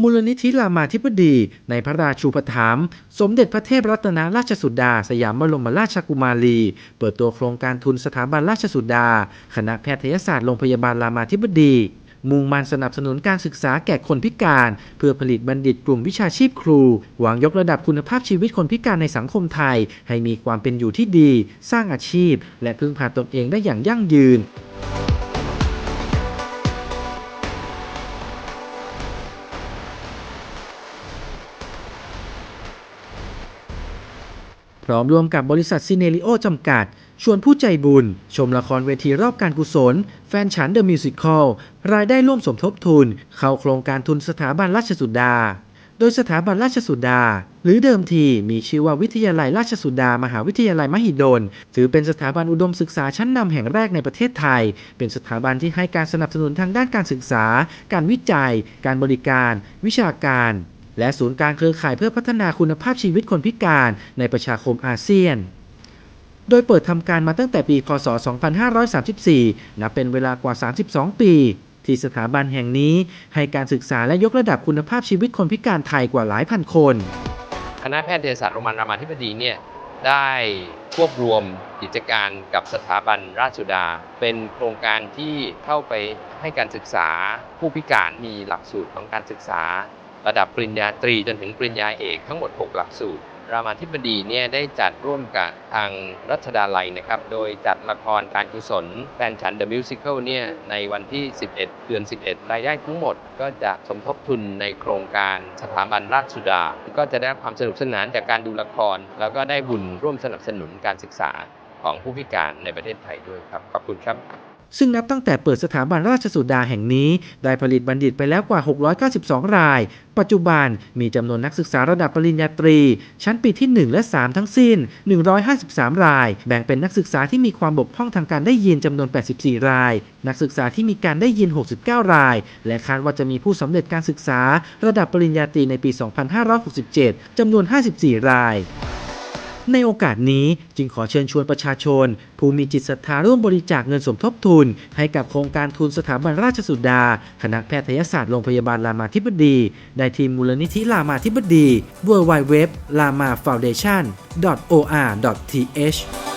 มูลนิธิรามาธิบดี ในพระราชูปถัมภ์สมเด็จพระเทพรัตนราชสุดา สยามบรมราชกุมารี เปิดตัวโครงการทุนสถาบันราชสุดา คณะแพทยศาสตร์โรงพยาบาลรามาธิบดีมุ่งมั่นสนับสนุนการศึกษาแก่คนพิการ เพื่อผลิตบัณฑิตกลุ่มวิชาชีพครู หวังยกระดับคุณภาพชีวิตคนพิการในสังคมไทย ให้มีความเป็นอยู่ที่ดี สร้างอาชีพ และพึ่งพาตนเองได้อย่างยั่งยืน พร้อมร่วมกับบริษัทซีเนริโอจำกัด ชวนผู้ใจบุญ ชมละครเวทีรอบการกุศล แฟนฉันเดอะมิวสิคลรายได้ร่วมสมทบทุน เข้าโครงการทุนสถาบันราชสุดา โดยสถาบันราชสุดา หรือเดิมทีมีชื่อว่าวิทยาลัยราชสุดา มหาวิทยาลัยมหิดล ถือเป็นสถาบันอุดมศึกษาชั้นนำแห่งแรกในประเทศไทย เป็นสถาบันที่ให้การสนับสนุนทางด้านการศึกษา การวิจัย การบริการ วิชาการ และศูนย์การเครือข่ายเพื่อพัฒนาคุณภาพชีวิตคนพิการในประชาคมอาเซียน โดยเปิดทำการมาตั้งแต่ปี พศ 2534 นับเป็นเวลากว่า 32 ปี ที่สถาบันแห่งนี้ให้การศึกษาและยกระดับคุณภาพชีวิตคนพิการไทยกว่าหลายพันคน คณะแพทยศาสตร์โรงพยาบาลรามาธิบดีเนี่ยได้ควบรวมกิจการกับสถาบันราชสุดา เป็นโครงการที่เข้าไปให้การศึกษาผู้พิการมีหลักสูตรของการศึกษา ระดับปริญญาตรีจนถึงปริญญาเอกทั้งหมด 6 หลักสูตร รามาธิบดีเนี่ยได้จัดร่วมกับทางรัชดาลัยนะครับ โดยจัดละครการกุศลแฟนฉัน The Musical เนี่ยในวันที่ 11 เดือน 11 รายได้ทั้งหมดก็จะสมทบทุนในโครงการสถาบันราชสุดา ก็จะได้ความสนุกสนานจากการดูละคร แล้วก็ได้บุญร่วมสนับสนุนการศึกษาของผู้พิการในประเทศไทยด้วยครับ ขอบคุณครับ ซึ่งนับตั้งแต่เปิดสถาบันราชสุดาแห่งนี้ ได้ผลิตบัณฑิตไปแล้วกว่า 692 ราย ปัจจุบันมีจำนวนนักศึกษาระดับปริญญาตรี ชั้นปีที่ 1 และ 3 ทั้งสิ้น 153 ราย แบ่งเป็นนักศึกษาที่มีความบกพร่องทางการได้ยินจำนวน 84 ราย นักศึกษาที่มีการได้ยิน 69 ราย และคาดว่าจะมีผู้สำเร็จการศึกษาระดับปริญญาตรีในปี 2567 จำนวน 54 ราย ในโอกาสนี้จึงขอเชิญชวนประชาชน ผู้มีจิตศรัทธาร่วมบริจาคเงินสมทบทุน ให้กับโครงการทุนสถาบันราชสุดา คณะแพทยศาสตร์โรงพยาบาลรามาธิบดี ได้ทีมมูลนิธิรามาธิบดี w w w l a m a f o u n d a t i o n o r th